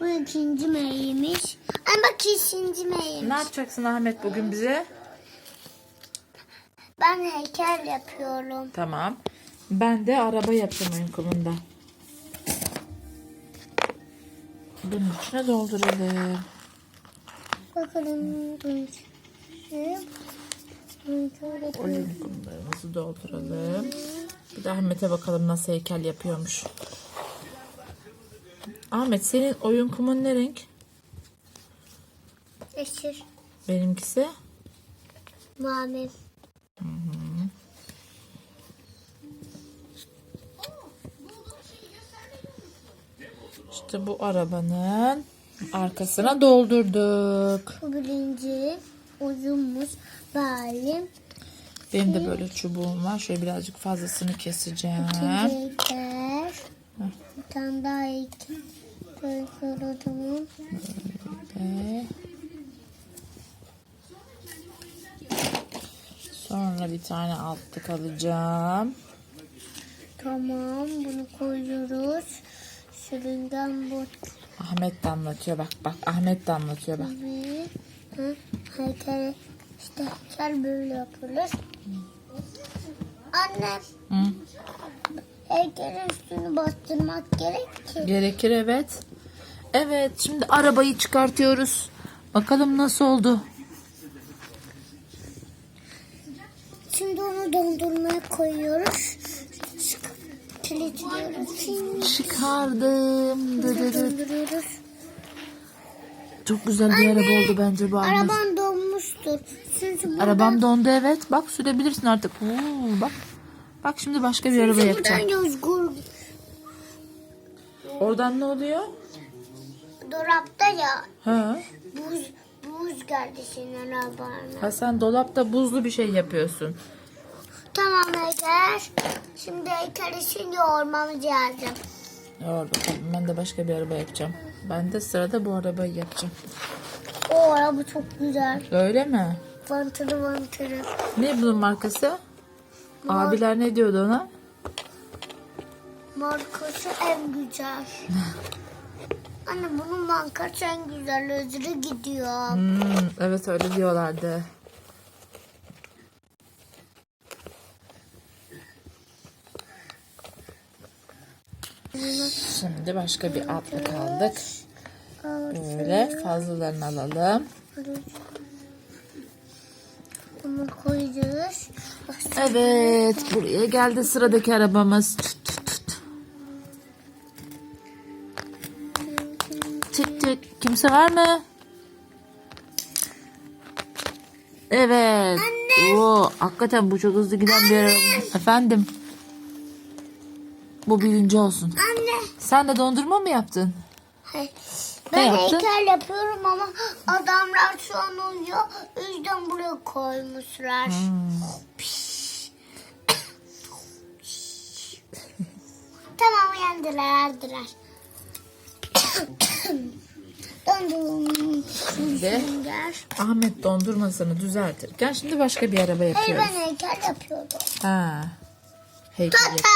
Bu ikinci meymiş. Ama bak ikinci Ne meymiş. yapacaksın Ahmet bugün bize? Ben heykel yapıyorum. Tamam. Ben de araba yapacağım oyun kumunda. Bunun içine dolduralım. Bakalım. Şöyle. Şöyle. Oyun kumlarımızı dolduralım. Bir de Ahmet'e bakalım nasıl heykel yapıyormuş. Ahmet senin oyun kumun ne renk? Yeşil. Benimkisi Mavi. işte bu arabanın arkasına doldurduk. Bu birinci. Uzunmuş. Balim. Benim de böyle çubuğum var. Şöyle birazcık fazlasını keseceğim. İkinci. Bir tane daha heykel. Böyle koydum. Ve sonra bir tane altlık alacağım. Tamam. Bunu koyuyoruz. Sürüngen bot Ahmet de anlatıyor bak bak Ahmet de anlatıyor bak. gibi. Hı, heykel. İşte heykel böyle yapılır. Anne. Hı. Heykelin üstünü bastırmak gerek ki. Gerekir evet. Evet şimdi arabayı çıkartıyoruz. Bakalım nasıl oldu. Şimdi onu dondurmaya koyuyoruz. Kilitliyoruz. Çıkardım. Dı. Donduruyoruz. Çok güzel bir araba oldu bence bu. Araban donmuştur. Çünkü buradan, Arabam dondu evet. Bak sürebilirsin artık. Oo, bak. Bak şimdi başka bir araba yapacağım. buradan özgür Oradan ne oluyor? dolapta ya Ha. buz buz geldi senin arabana. Ha sen dolapta buzlu bir şey yapıyorsun. Tamam heykel. Şimdi heykeli şimdi yoğurmamız lazım. Yoğur bakalım. Ben de başka bir araba yapacağım. Ben de sırada bu arabayı yapacağım. O araba çok güzel. Öyle mi? Vantırı vantırı. Ne bunun markası? Abiler ne diyordu ona? Markası en güzel. Anne bunun markası en güzel. Özürü gidiyor. Hmm, evet öyle diyorlardı. Şimdi başka bir altlık aldık. Böyle fazlalarını alalım. Bunu koyacağız. Evet buraya geldi sıradaki arabamız. Tut, tut, tut. Tık tık. Kimse var mı? Evet. Oo, hakikaten bu çok hızlı giden bir araba. Efendim. Bu birinci olsun. Anne. Sen de dondurma mı yaptın? Hey, Ben yaptın? heykel yapıyorum ama adamlar şu an uyuyor. O yüzden buraya koymuşlar. tamam uyandılar. Şimdi Sünger. Ahmet dondurmasını düzeltirken şimdi başka bir araba Hayır yapıyoruz. ben heykel yapıyordum. Ha. Heykel Tata!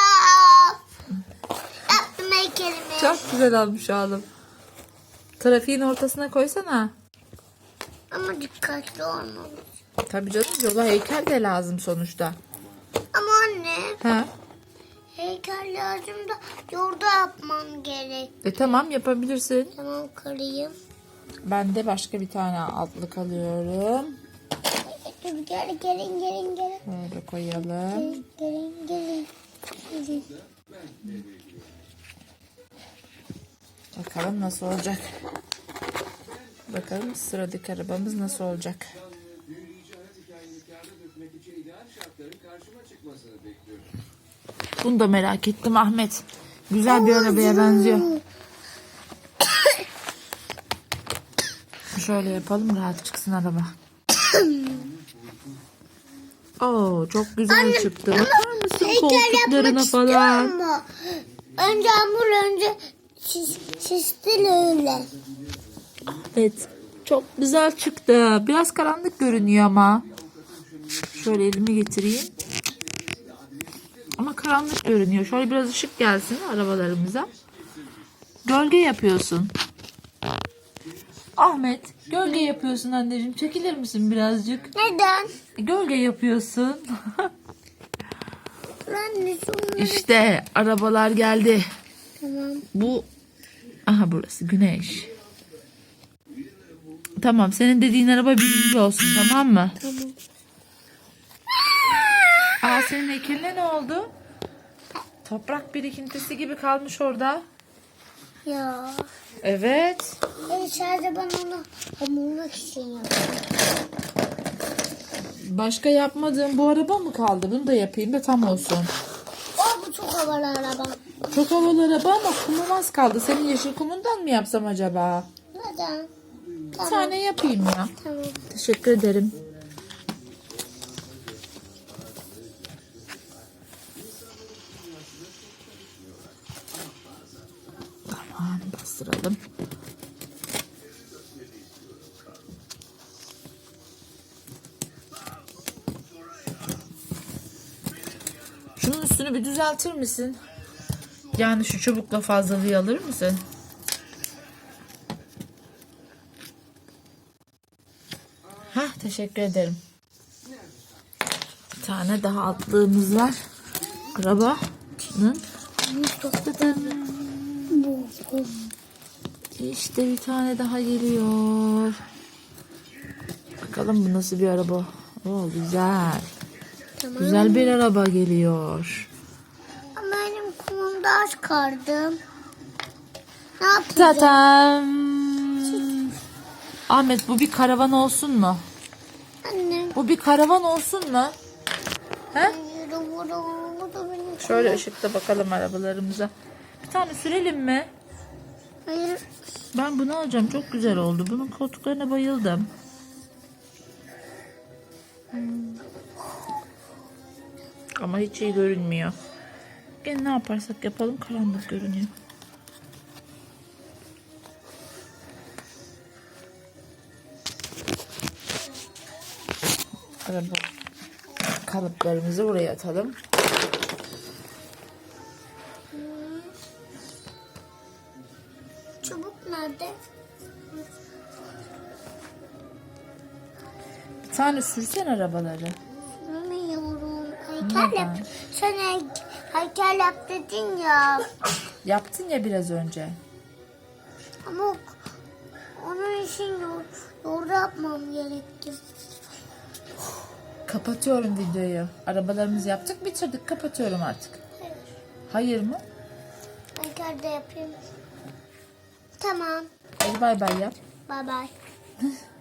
Yaptım heykelimi. Çok güzel olmuş oğlum. Trafiğin ortasına koysana. Ama dikkatli olmalıyız. Tabii canım yola heykel de lazım sonuçta. Ama anne Ha. heykel lazım da yolda yapmam gerek. E tamam yapabilirsin. Tamam kırayım. Ben de başka bir tane altlık alıyorum. Dur gel gelin gelin gelin. Böyle koyalım. Gelin gelin gelin. gelin. Bakalım nasıl olacak. Bakalım sıradaki arabamız nasıl olacak. Bunu da merak ettim Ahmet. Güzel bir arabaya benziyor. Şöyle yapalım rahat çıksın araba. Oo çok güzel çıktı. Bakar mısın koltuklarına falan? Önce hamur önce şiş, şiştin öyle. Evet. Çok güzel çıktı. Biraz karanlık görünüyor ama. Şöyle elimi getireyim. Ama karanlık görünüyor. Şöyle biraz ışık gelsin arabalarımıza. Gölge yapıyorsun. Ahmet gölge yapıyorsun anneciğim. Çekilir misin birazcık? Neden? Gölge yapıyorsun. Şunları... işte arabalar geldi. Tamam. Bu aha burası güneş. Tamam senin dediğin araba birinci olsun tamam mı? Tamam. Aa senin heykeline ne oldu? Toprak birikintisi gibi kalmış orada. Ya. Evet. E sadece ben onu hamurluk için yapıyorum. Başka yapmadığım bu araba mı kaldı? Bunu da yapayım da tam olsun. O bu çok havalı araba. Çok havalı araba ama kumum az kaldı. Senin yeşil kumundan mı yapsam acaba? Neden? Bir tane yapayım ya. Tamam. Teşekkür ederim. Tamam bastıralım. Şunun üstünü bir düzeltir misin? Yani şu çubukla fazlalığı alır mısın? Hah teşekkür ederim. Bir tane daha atlığımız var. Arabanın. İşte bir tane daha geliyor. Bakalım bu nasıl bir araba. Oo güzel. Tamam. Güzel bir araba geliyor. Az kaldı. Ne yapacağım? Tatam. Ahmet bu bir karavan olsun mu? Anne. Bu bir karavan olsun mu? He? Şöyle ışıkta bakalım arabalarımıza. Bir tane sürelim mi? Hayır. Ben bunu alacağım. Çok güzel oldu. Bunun koltuklarına bayıldım. Ama hiç iyi görünmüyor. Gene ne yaparsak yapalım karanlık görünüyor. Araba kalıplarımızı buraya atalım. Çubuk nerede? Bir tane sürsen arabaları. Bilmiyorum. Heykel yap. Sen hey- heykel yap dedin ya. Yaptın ya biraz önce. Ama onun için yolda yapmam gerekti. Kapatıyorum videoyu. Arabalarımızı yaptık bitirdik. Kapatıyorum artık. Hayır mı? Heykel de yapayım. Tamam. Hadi bay bay yap. Bye bye.